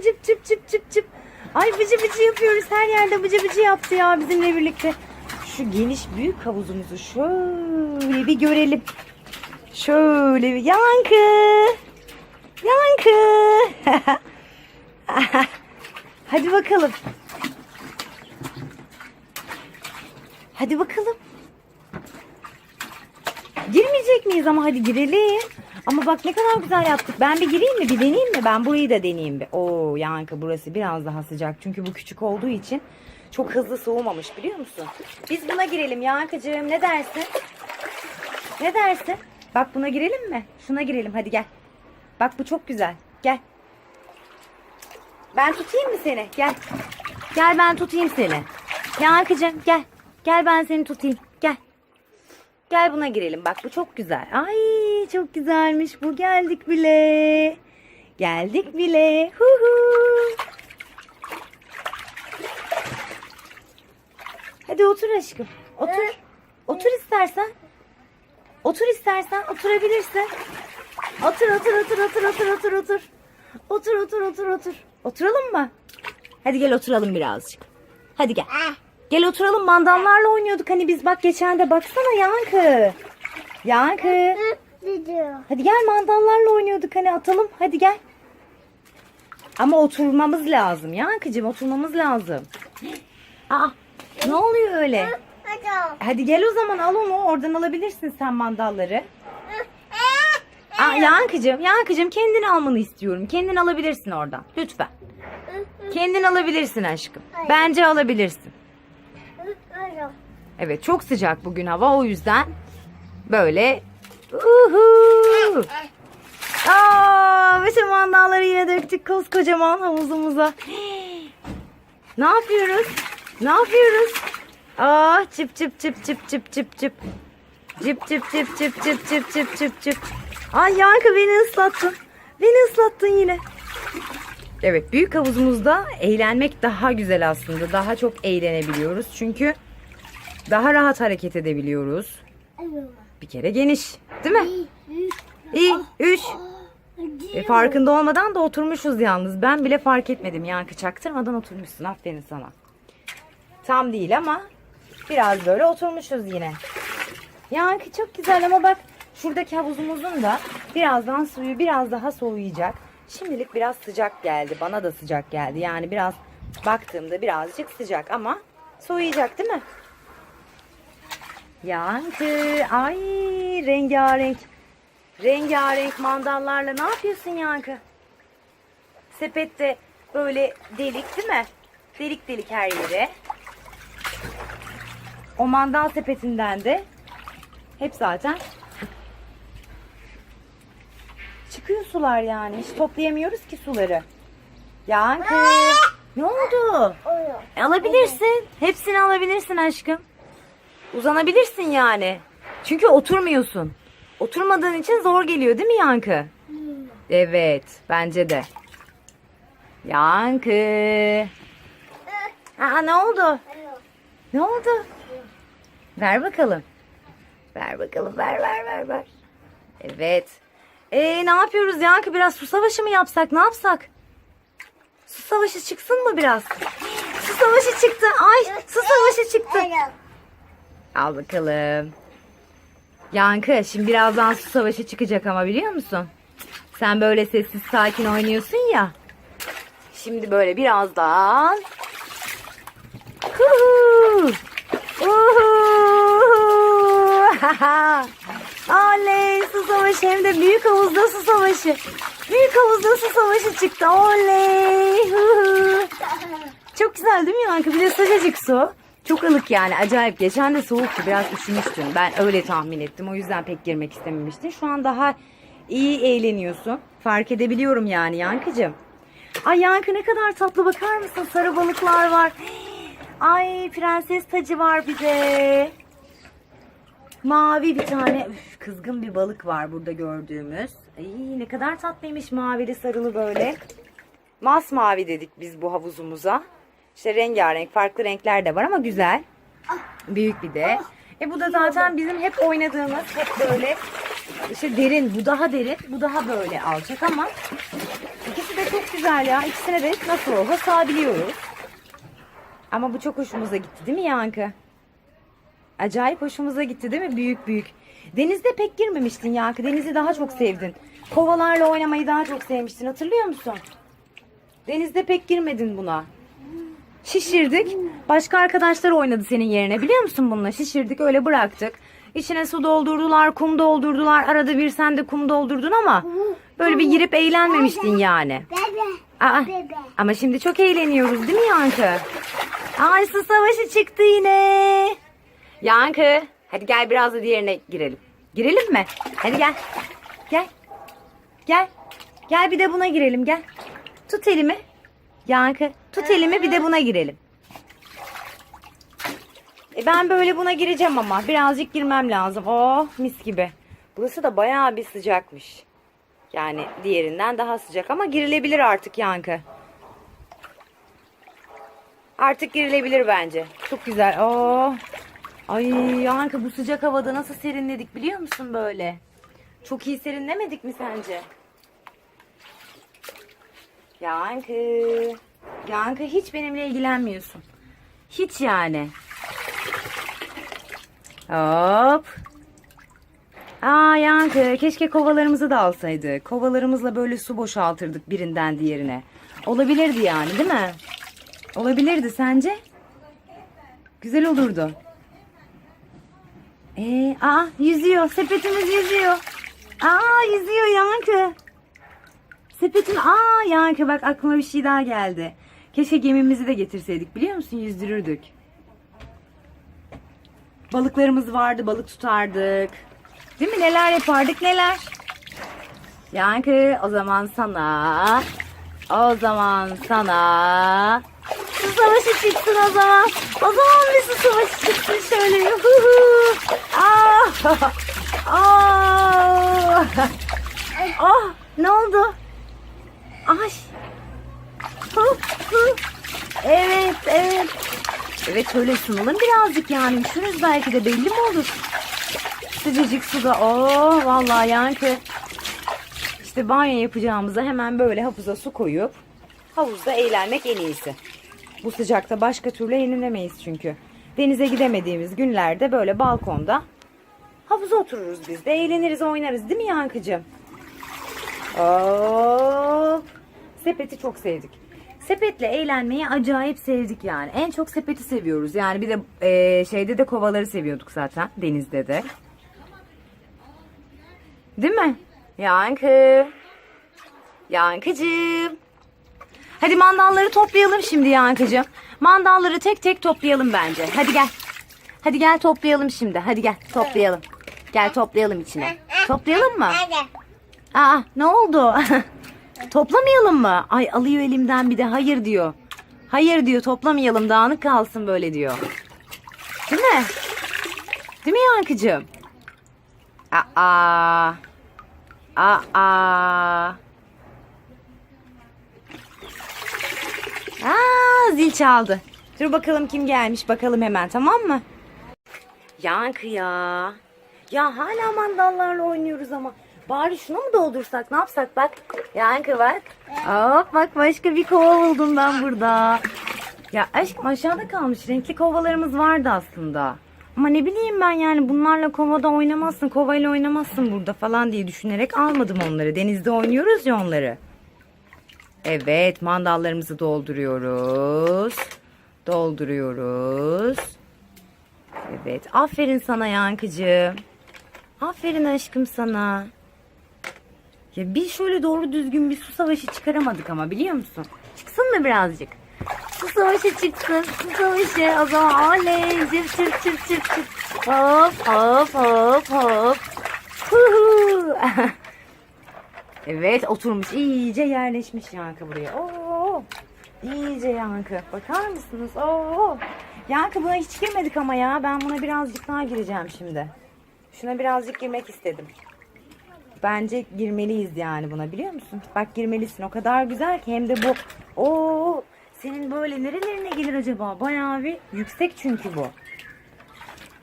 nasıl cıp cıp cıp cıp. Ay bıcı bıcı yapıyoruz. Her yerde bıcı bıcı yaptı ya bizimle birlikte. Şu geniş büyük havuzumuzu şöyle bir görelim. Şöyle bir yankı. Yankı. Hadi bakalım. Hadi bakalım. Girmeyecek miyiz ama hadi girelim. Ama bak ne kadar güzel yaptık. Ben bir gireyim mi? Bir deneyeyim mi? Ben burayı da deneyeyim bir. Oo Yankı burası biraz daha sıcak. Çünkü bu küçük olduğu için çok hızlı soğumamış biliyor musun? Biz buna girelim Yankıcığım. Ne dersin? Ne dersin? Bak buna girelim mi? Şuna girelim hadi gel. Bak bu çok güzel. Gel. Ben tutayım mı seni? Gel. Gel ben tutayım seni. Yankıcığım gel. Gel ben seni tutayım. Gel. Gel buna girelim. Bak bu çok güzel. Ay çok güzelmiş bu. Geldik bile. Geldik bile. Hu hu. Hadi otur aşkım. Otur. Otur istersen. Otur istersen. Oturabilirsin. Otur otur otur otur otur otur otur. Otur otur otur otur. Oturalım mı? Hadi gel oturalım birazcık. Hadi gel. Gel oturalım mandallarla oynuyorduk hani biz bak geçen de baksana Yankı. Yankı. Video. Hadi gel mandallarla oynuyorduk hani atalım hadi gel. Ama oturmamız lazım Yankıcığım oturmamız lazım. Aa ne oluyor öyle? Hadi. Hadi gel o zaman al onu oradan alabilirsin sen mandalları. Aa, Yankıcığım, Yankıcığım kendini almanı istiyorum. Kendin alabilirsin oradan. Lütfen. Kendin alabilirsin aşkım. Bence alabilirsin. Evet çok sıcak bugün hava o yüzden böyle Uhu. Aa, bütün mandalları yine döktük koskocaman havuzumuza. Ne yapıyoruz? Ne yapıyoruz? Aa, çıp çıp çıp çıp çıp çıp çıp. Cıp cıp cıp cıp cıp cıp cıp cıp cıp. Ay Yankı beni ıslattın. Beni ıslattın yine. Evet büyük havuzumuzda eğlenmek daha güzel aslında. Daha çok eğlenebiliyoruz. Çünkü daha rahat hareket edebiliyoruz. Bir kere geniş. Değil mi? İyi. Üç. E, farkında olmadan da oturmuşuz yalnız. Ben bile fark etmedim. Yankı çaktırmadan oturmuşsun. Aferin sana. Tam değil ama biraz böyle oturmuşuz yine. Yankı çok güzel ama bak şuradaki havuzumuzun da birazdan suyu biraz daha soğuyacak. Şimdilik biraz sıcak geldi. Bana da sıcak geldi. Yani biraz baktığımda birazcık sıcak ama soğuyacak değil mi? Yankı ay rengarenk. Rengarenk mandallarla ne yapıyorsun Yankı? Sepette böyle delik değil mi? Delik delik her yere. O mandal sepetinden de hep zaten çıkıyor sular yani. Hiç toplayamıyoruz ki suları. Yankı ne oldu? E, alabilirsin. Hepsini alabilirsin aşkım. Uzanabilirsin yani. Çünkü oturmuyorsun. Oturmadığın için zor geliyor değil mi Yankı? Evet, bence de. Yankı. Aa, ne oldu? Ne oldu? Ver bakalım. Ver bakalım, ver ver ver ver. Evet. Ee, ne yapıyoruz Yankı? Biraz su savaşı mı yapsak? Ne yapsak? Su savaşı çıksın mı biraz? Su savaşı çıktı. Ay, su savaşı çıktı. Al bakalım. Yankı şimdi birazdan su savaşı çıkacak ama biliyor musun? Sen böyle sessiz sakin oynuyorsun ya. Şimdi böyle birazdan. Oley su savaşı hem de büyük havuzda su savaşı. Büyük havuzda su savaşı çıktı. Oley! Çok güzel değil mi Yankı? Bir de sıcacık su. Çok ılık yani acayip. Geçen de soğuktu biraz üşümüştün. Ben öyle tahmin ettim. O yüzden pek girmek istememiştin. Şu an daha iyi eğleniyorsun. Fark edebiliyorum yani Yankıcığım. Ay Yankı ne kadar tatlı bakar mısın? Sarı balıklar var. Ay prenses tacı var bir de. Mavi bir tane üf, kızgın bir balık var burada gördüğümüz. Ay ne kadar tatlıymış mavili sarılı böyle. Masmavi dedik biz bu havuzumuza. İşte rengarenk farklı renkler de var ama güzel. Büyük bir de. E bu da zaten bizim hep oynadığımız hep böyle işte derin. Bu daha derin. Bu daha böyle alçak ama ikisi de çok güzel ya. İkisine de nasıl olsa sığabiliyoruz. Ama bu çok hoşumuza gitti değil mi Yankı? Acayip hoşumuza gitti değil mi? Büyük büyük. Denizde pek girmemiştin Yankı. Denizi daha çok sevdin. Kovalarla oynamayı daha çok sevmiştin. Hatırlıyor musun? Denizde pek girmedin buna. Şişirdik. Başka arkadaşlar oynadı senin yerine. Biliyor musun bununla? Şişirdik öyle bıraktık. İçine su doldurdular, kum doldurdular. Arada bir sen de kum doldurdun ama böyle bir girip eğlenmemiştin yani. Aa, ama şimdi çok eğleniyoruz değil mi Yankı? Ay su savaşı çıktı yine. Yankı hadi gel biraz da diğerine girelim. Girelim mi? Hadi gel. Gel. Gel. Gel bir de buna girelim gel. Tut elimi. Yankı tut elimi bir de buna girelim. E ben böyle buna gireceğim ama birazcık girmem lazım. Oh mis gibi. Burası da bayağı bir sıcakmış. Yani diğerinden daha sıcak ama girilebilir artık Yankı. Artık girilebilir bence. Çok güzel. Oo. Ay Yankı bu sıcak havada nasıl serinledik biliyor musun böyle? Çok iyi serinlemedik mi sence? Yankı. Yankı hiç benimle ilgilenmiyorsun. Hiç yani. Hop. Aa Yankı keşke kovalarımızı da alsaydık. Kovalarımızla böyle su boşaltırdık birinden diğerine. Olabilirdi yani değil mi? Olabilirdi sence? Güzel olurdu. Ee, aa yüzüyor. Sepetimiz yüzüyor. Aa yüzüyor Yankı. Sepetim aa Yankı bak aklıma bir şey daha geldi. Keşke gemimizi de getirseydik biliyor musun? Yüzdürürdük. Balıklarımız vardı, balık tutardık. Değil mi? Neler yapardık, neler? Yankı, o zaman sana, o zaman sana su savaşı çıksın o zaman. O zaman bir su savaşı çıksın şöyle. Yuhuhu. Aa! Aa! Oh, ne oldu? Ay. Evet, evet. Evet şöyle ısınalım birazcık yani. Üşürüz belki de belli mi olur? Sıcacık suda. Oo vallahi yankı. İşte banyo yapacağımıza hemen böyle havuza su koyup havuzda eğlenmek en iyisi. Bu sıcakta başka türlü eğlenemeyiz çünkü. Denize gidemediğimiz günlerde böyle balkonda havuza otururuz biz de eğleniriz oynarız değil mi Yankıcığım? Hop. Sepeti çok sevdik. Sepetle eğlenmeyi acayip sevdik yani. En çok sepeti seviyoruz. Yani bir de e, şeyde de kovaları seviyorduk zaten. Denizde de. Değil mi? Yankı. Yankıcığım. Hadi mandalları toplayalım şimdi Yankıcığım. Mandalları tek tek toplayalım bence. Hadi gel. Hadi gel toplayalım şimdi. Hadi gel toplayalım. Gel toplayalım içine. Toplayalım mı? Hadi. Aa ne oldu? Toplamayalım mı? Ay alıyor elimden bir de hayır diyor. Hayır diyor toplamayalım dağınık kalsın böyle diyor. Değil mi? Değil mi Yankıcığım? Aa. Aa. Aa zil çaldı. Dur bakalım kim gelmiş bakalım hemen tamam mı? Yankı ya. Ya hala mandallarla oynuyoruz ama. Bari şunu mu doldursak ne yapsak bak. Yankı bak. Hop bak başka bir kova buldum ben burada. Ya aşkım aşağıda kalmış renkli kovalarımız vardı aslında. Ama ne bileyim ben yani bunlarla kovada oynamazsın, kovayla oynamazsın burada falan diye düşünerek almadım onları. Denizde oynuyoruz ya onları. Evet mandallarımızı dolduruyoruz. Dolduruyoruz. Evet aferin sana Yankıcığım. Aferin aşkım sana. Ya bir şöyle doğru düzgün bir su savaşı çıkaramadık ama biliyor musun? Çıksın mı birazcık? Su savaşı çıksın. Su savaşı. O zaman oley. Cırt cırt cırt cırt. Hop hop hop hop. Evet oturmuş. iyice yerleşmiş Yankı buraya. Oo. İyice Yankı. Bakar mısınız? Oo. Yankı buna hiç girmedik ama ya. Ben buna birazcık daha gireceğim şimdi. Şuna birazcık girmek istedim. Bence girmeliyiz yani buna biliyor musun? Bak girmelisin. O kadar güzel ki hem de bu. Oo, senin böyle nerelerine gelir acaba? Bayağı bir yüksek çünkü bu.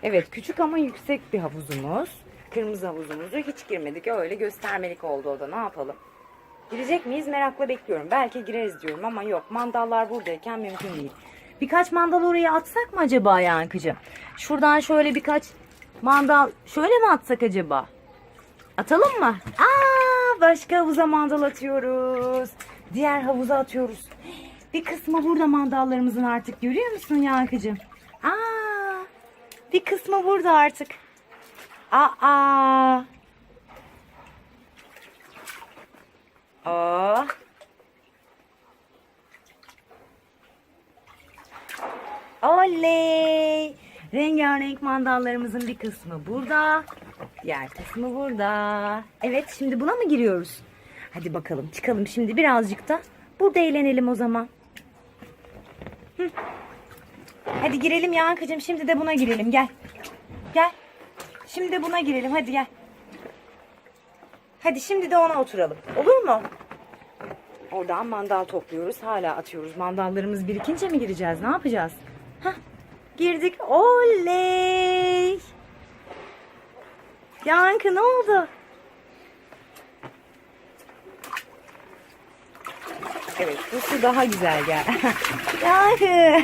Evet küçük ama yüksek bir havuzumuz. kırmızı havuzumuzu hiç girmedik. Öyle göstermelik oldu o da ne yapalım. Girecek miyiz merakla bekliyorum. Belki gireriz diyorum ama yok. Mandallar buradayken mümkün değil. Birkaç mandal oraya atsak mı acaba Yankıcığım? Şuradan şöyle birkaç mandal şöyle mi atsak acaba? Atalım mı? Aa, başka havuza mandal atıyoruz. Diğer havuza atıyoruz. Bir kısmı burada mandallarımızın artık görüyor musun Yankıcığım? Aa, bir kısmı burada artık. Aa. Aa. Oley! Rengarenk mandallarımızın bir kısmı burada. Diğer kısmı burada. Evet şimdi buna mı giriyoruz? Hadi bakalım çıkalım şimdi birazcık da. Burada eğlenelim o zaman. Hı. Hadi girelim Yankıcığım şimdi de buna girelim gel. Gel. Şimdi de buna girelim hadi gel. Hadi şimdi de ona oturalım. Olur mu? Oradan mandal topluyoruz. Hala atıyoruz. Mandallarımız birikince mi gireceğiz? Ne yapacağız? Hah. Girdik. Oley. Yankı ne oldu? Evet bu su daha güzel gel. Yankı.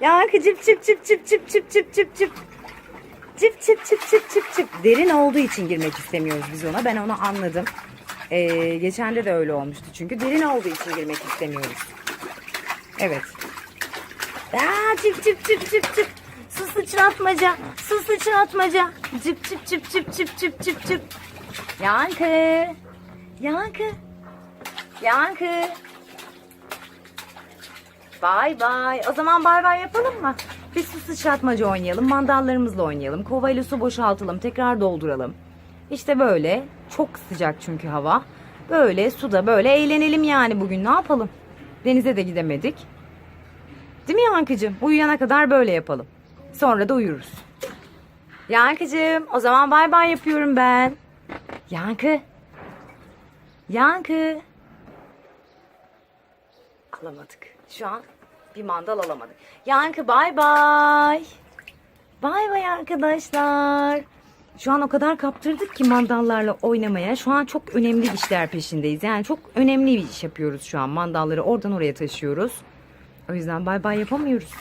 Yankı cıp cıp cıp cıp cıp cıp cıp cıp cıp. Cıp cıp cıp cıp cıp cıp. Derin olduğu için girmek istemiyoruz biz ona. Ben onu anladım. Ee, geçen de de öyle olmuştu çünkü. Derin olduğu için girmek istemiyoruz. Evet. Aa, cıp cıp cıp cıp cıp. Su sıçratmaca. Su sıçratmaca. Cıp cıp cıp cıp cıp cıp cıp cıp. Yankı. Yankı. Yankı. Bay bay. O zaman bay bay yapalım mı? Bir su sıçratmaca oynayalım. Mandallarımızla oynayalım. Kovayla su boşaltalım. Tekrar dolduralım. İşte böyle. Çok sıcak çünkü hava. Böyle suda böyle eğlenelim yani bugün. Ne yapalım? Denize de gidemedik. Değil mi Yankıcığım? Uyuyana kadar böyle yapalım. Sonra da uyuruz. Yankıcığım o zaman bay bay yapıyorum ben. Yankı. Yankı. Alamadık. Şu an bir mandal alamadık. Yankı bay bay. Bay bay arkadaşlar. Şu an o kadar kaptırdık ki mandallarla oynamaya. Şu an çok önemli işler peşindeyiz. Yani çok önemli bir iş yapıyoruz şu an. Mandalları oradan oraya taşıyoruz. O yüzden bay bay yapamıyoruz.